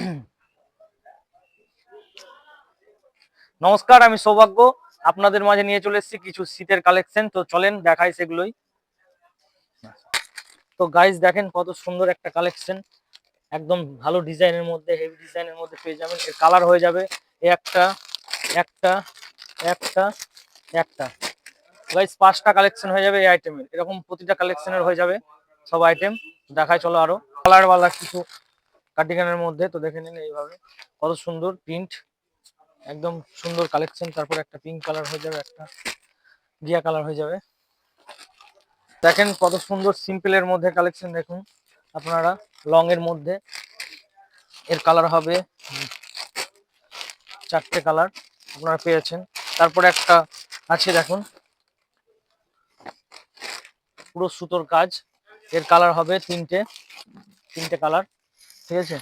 নমস্কার, আমি সৌভাগ্য। আপনাদের মাঝে নিয়ে চলে এসেছি কিছু শীতের কালেকশন তো চলেন, দেখাই সেগুলোই। তো গাইস দেখেন কত সুন্দর একটা কালেকশন একদম ভালো ডিজাইনের মধ্যে হেভি ডিজাইনের মধ্যে পেয়ে যাবেন। এর কালার হয়ে যাবে একটা একটা একটা একটা। গাইস পাঁচটা কালেকশন হয়ে যাবে এই আইটেমের এরকম প্রতিটা কালেকশনের হয়ে যাবে সব আইটেম দেখায় চলো আরও। কালারওয়ালা কিছু কার্ডিগানের মধ্যে, তো দেখে নিন এইভাবে। কত সুন্দর প্রিন্ট একদম সুন্দর কালেকশন তারপর একটা পিঙ্ক কালার হয়ে যাবে, একটা গিয়া কালার হয়ে যাবে। দেখেন কত সুন্দর সিম্পলের মধ্যে কালেকশন দেখুন আপনারা লং এর মধ্যে। এর কালার হবে চারটে কালার আপনারা পেয়েছেন। তারপরে একটা আছে দেখুন, পুরো সুতোর কাজ। এর কালার হবে তিনটে তিনটে কালার ঠিক আছে?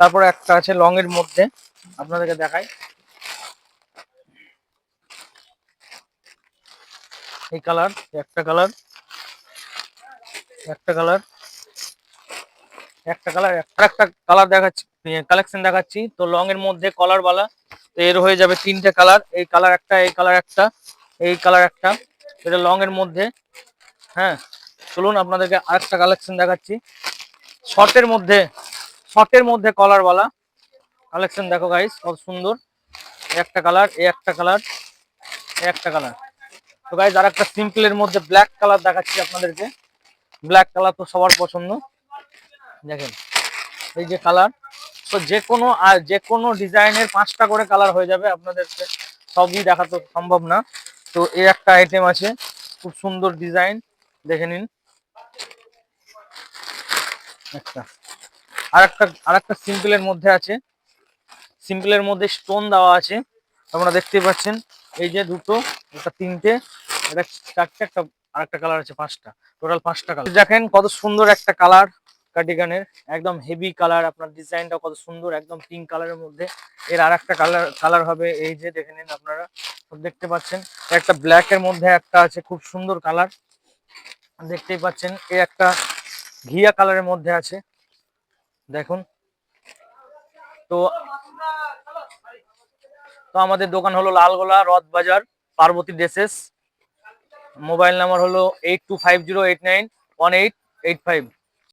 তারপরে একটা আছে লং এর মধ্যে। আপনাদেরকে দেখাই। এই কালার, একটা কালার একটা কালার একটা কালার, একটা একটা কালার দেখাচ্ছি কালেকশন দেখাচ্ছি। তো লং এর মধ্যে কলার বালা, তো এর হয়ে যাবে তিনটে কালার। এই কালার একটা, এই কালার একটা, এই কালার একটা। এটা লং এর মধ্যে। হ্যাঁ চলুন আপনাদেরকে আরেকটা কালেকশন দেখাচ্ছি। শর্টের মধ্যে শর্টের মধ্যে কলার বালা। কালেকশন দেখো গাইস কত সুন্দর। একটা কালার এই একটা কালার এই একটা কালার তো গাইস আর একটা সিম্পলের মধ্যে ব্ল্যাক কালার দেখাচ্ছি আপনাদেরকে। ব্ল্যাক কালার তো সবার পছন্দ। দেখেন, এই যে কালার তো যে কোনো, আর যে কোনো ডিজাইনের পাঁচটা করে কালার হয়ে যাবে আপনাদেরকে। সবই দেখা তো সম্ভব না। তো এই একটা আইটেম আছে, খুব সুন্দর ডিজাইন দেখে নিন। একটা আর একটা আর একটা সিম্পলের মধ্যে আছে। সিম্পলের মধ্যে স্টোন দেওয়া আছে। আপনারা দেখতেই পাচ্ছেন, এই যে দুটো, একটা তিনটে এটা চারটে, একটা আর একটা কালার আছে পাঁচটা। টোটাল পাঁচটা কালার দেখেন কত সুন্দর একটা কালার কার্ডিগানের একদম হেভি কালার আপনার ডিজাইনটা কত সুন্দর, একদম পিঙ্ক কালারের মধ্যে। এর আর একটা কালার কালার হবে এই যে, দেখে নিন আপনারা। দেখতে পাচ্ছেন, একটা ব্ল্যাক এর মধ্যে একটা আছে, খুব সুন্দর কালার দেখতেই পাচ্ছেন এই একটা ঘিয়া কালারের মধ্যে আছে। দেখুন। তো তো আমাদের দোকান হলো Lalgola Rath Bazar Parbati dresses. Mobile number হলো eight two five zero eight nine one eight eight five